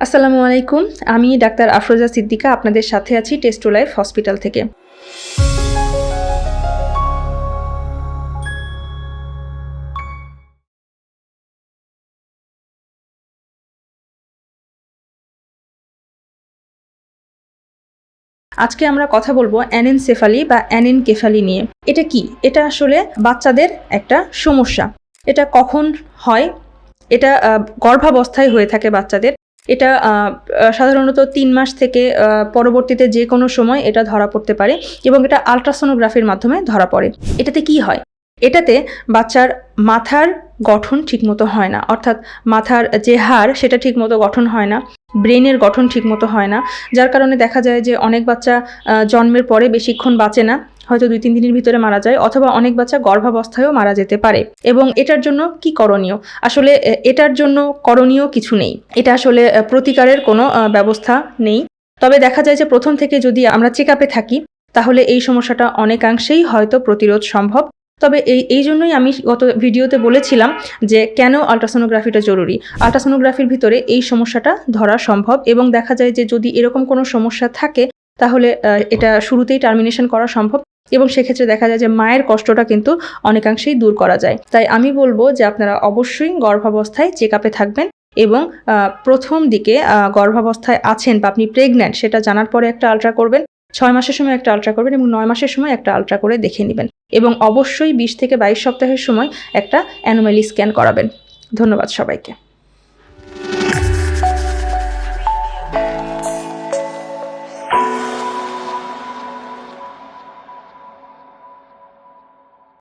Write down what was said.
আসসালামু আলাইকুম, আমি ডাক্তার আফরোজা সিদ্দিকা, আপনাদের সাথে আছি টেস্টো লাইফ হসপিটাল থেকে। আজকে আমরা কথা বলব অ্যানেনসেফালি বা অ্যানেনকেফালি নিয়ে। এটা কি? এটা আসলে বাচ্চাদের একটা সমস্যা। এটা কখন হয়? এটা গর্ভাবস্থায় হয়ে থাকে বাচ্চাদের। এটা সাধারণত তিন মাস থেকে পরবর্তীতে যে কোনো সময় এটা ধরা পড়তে পারে এবং এটা আলট্রাসোনোগ্রাফির মাধ্যমে ধরা পড়ে। এটাতে কি হয়? এটাতে বাচ্চার মাথার গঠন ঠিকমতো হয় না। অর্থাৎ মাথার যে হাড়, সেটা ঠিকমতো গঠন হয় না। ব্রেনের গঠন ঠিকমতো হয় না। যার কারণে দেখা যায় যে অনেক বাচ্চা জন্মের পরে বেশিক্ষণ বাঁচে না। হয়তো দুই, তিন দিনের ভিতরে মারা যায় অথবা অনেক বাচ্চা গর্ভাবস্থায়ও মারা যেতে পারে। এবং এটার জন্য কি করণীয়? আসলে এটার জন্য করণীয় কিছু নেই। এটা আসলে প্রতিকারের কোনো ব্যবস্থা নেই। তবে দেখা যায় যে প্রথম থেকে যদি আমরা চেক থাকি, তাহলে এই সমস্যাটা অনেকাংশেই হয়তো প্রতিরোধ সম্ভব। তবে এই এই জন্যই আমি গত ভিডিওতে বলেছিলাম যে কেন আলট্রাসোনোগ্রাফিটা জরুরি? আলট্রাসোনোগ্রাফির ভিতরে এই সমস্যাটা ধরা সম্ভব এবং দেখা যায় যে যদি এরকম কোনো সমস্যা থাকে, তাহলে এটা শুরুতেই টার্মিনেশন করা সম্ভব। এবং সেক্ষেত্রে দেখা যায় যে মায়ের কষ্টটা কিন্তু অনেকাংশেই দূর করা যায়। তাই আমি বলব যে আপনারা অবশ্যই গর্ভাবস্থায় চেক আপে থাকবেন এবং প্রথম দিকে গর্ভাবস্থায় আছেন বা আপনি প্রেগন্যান্ট সেটা জানার পরে একটা আলট্রা করবেন, ছয় মাসের সময় একটা আলট্রা করবেন এবং নয় মাসের সময় একটা আলট্রা করে দেখে নেবেন এবং অবশ্যই বিশ থেকে বাইশ সপ্তাহের সময় একটা অ্যানোমালি স্ক্যান করাবেন। ধন্যবাদ সবাইকে।